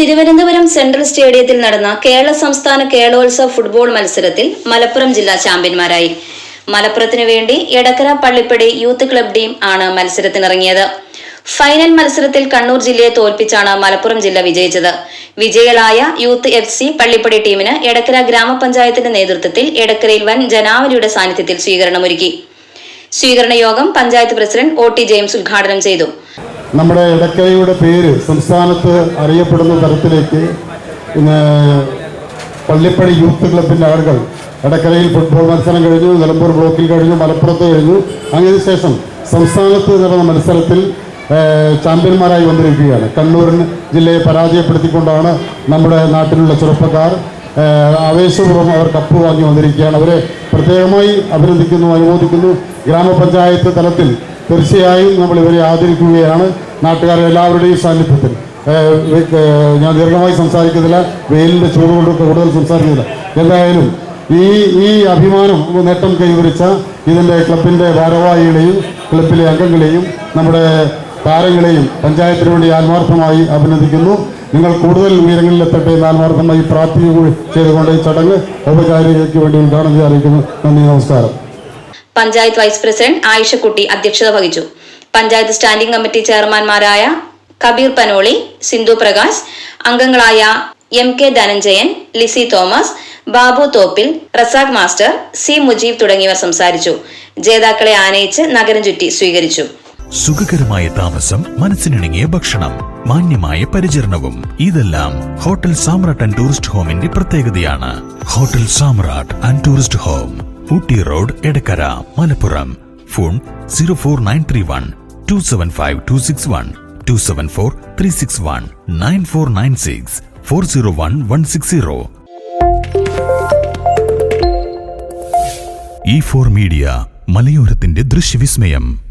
Thiruvananthapuram central സ്റ്റേഡിയത്തിൽ നടന്ന കേരള സംസ്ഥാന കേരളോത്സവ ഫുട്ബോൾ മത്സരത്തിൽ മലപ്പുറം ജില്ലാ ചാമ്പ്യന്മാരായി. മലപ്പുറത്തിനു വേണ്ടി Edakkara Pallippadi youth club team ആണ് മത്സരത്തിനിറങ്ങിയത്. ഫൈനൽ മത്സരത്തിൽ കണ്ണൂർ ജില്ലയെ തോൽപ്പിച്ചാണ് മലപ്പുറം ജില്ല വിജയിച്ചത്. വിജയികളായ യൂത്ത് എഫ് സി പള്ളിപ്പടി ടീമിന് എടക്കര ഗ്രാമപഞ്ചായത്തിന്റെ നേതൃത്വത്തിൽ എടക്കരയിൽ വൻ ജനാവലിയുടെ സാന്നിധ്യത്തിൽ സ്വീകരണമൊരുക്കി. സ്വീകരണ യോഗം panchayat president O T James ഉദ്ഘാടനം ചെയ്തു. നമ്മുടെ ഇടക്കരയുടെ പേര് സംസ്ഥാനത്ത് അറിയപ്പെടുന്ന തരത്തിലേക്ക് ഇന്ന് പള്ളിപ്പടി യൂത്ത് ക്ലബിന്റെ ആളുകൾ ഇടക്കരയിൽ ഫുട്ബോൾ മത്സരം കഴിഞ്ഞു നിലമ്പൂർ ബ്ലോക്കിൽ കഴിഞ്ഞു മലപ്പുറത്ത് കഴിഞ്ഞു. ശേഷം സംസ്ഥാനത്ത് നടന്ന മത്സരത്തിൽ ചാമ്പ്യന്മാരായി വന്നിരിക്കുകയാണ്. കണ്ണൂരിന് ജില്ലയെ പരാജയപ്പെടുത്തിക്കൊണ്ടാണ് നമ്മുടെ നാട്ടിലുള്ള ചെറുപ്പക്കാർ ആവേശപൂർവം അവർ കപ്പ് വാങ്ങി വന്നിരിക്കുകയാണ്. അവരെ പ്രത്യേകമായി അഭിനന്ദിക്കുന്നു അനുമോദിക്കുന്നു. ഗ്രാമപഞ്ചായത്ത് തലത്തിൽ തീർച്ചയായും നമ്മൾ ഇവരെ ആദരിക്കുകയാണ്. നാട്ടുകാരെ എല്ലാവരുടെയും സാന്നിധ്യത്തിൽ. ഞാൻ ദീർഘമായി സംസാരിക്കുന്നില്ല. വെയിലിന്റെ ചൂട് കൊണ്ട് കൂടുതൽ സംസാരിക്കുന്നില്ല. എന്തായാലും ഈ ഈ അഭിമാനം നേട്ടം കൈവരിച്ച ഇതിന്റെ ക്ലബിന്റെ ഭാരവാഹികളെയും ക്ലബിലെ അംഗങ്ങളെയും നമ്മുടെ താരങ്ങളെയും പഞ്ചായത്തിന് വേണ്ടി ആത്മാർത്ഥമായി അഭിനന്ദിക്കുന്നു. നിങ്ങൾ കൂടുതൽ ഉയരങ്ങളിലെത്തട്ടെ എന്ന് ആത്മാർത്ഥമായി പ്രാർത്ഥിക്കുകയും ചെയ്തുകൊണ്ട് ഈ ചടങ്ങ് ഔപചാരികയ്ക്ക് വേണ്ടി ഉദ്ഘാടനം ചെയ്ത് നന്ദി നമസ്കാരം. പഞ്ചായത്ത് വൈസ് പ്രസിഡന്റ് ആയിഷക്കുട്ടി അധ്യക്ഷത വഹിച്ചു. പഞ്ചായത്ത് സ്റ്റാൻഡിംഗ് കമ്മിറ്റി ചെയർമാൻമാരായ കബീർ പനോളി സിന്ധു പ്രകാശ് അംഗങ്ങളായ M K Dhananjayan Lissy Thomas Babu Thoppil Razak master C Mujeeb തുടങ്ങിയവർ സംസാരിച്ചു. ജേതാക്കളെ ആനയിച്ച് നഗരം ചുറ്റി സ്വീകരിച്ചു. സുഖകരമായ താമസം മനസ്സിനിണങ്ങിയ ഭക്ഷണം മാന്യമായ പരിചരണവും ഇതെല്ലാം ഹോട്ടൽ സാമ്രാട്ട് ആൻഡ് ടൂറിസ്റ്റ് ഹോമിന്റെ പ്രത്യേകതയാണ്. Hotel Samrat and tourist home. Ooty road Edakkara Malappuram. Phone zero four nine three one two seven five two six one two seven four three six one nine four nine six four zero one one six zero. E four media മലയോരത്തിന്റെ ദൃശ്യവിസ്മയം.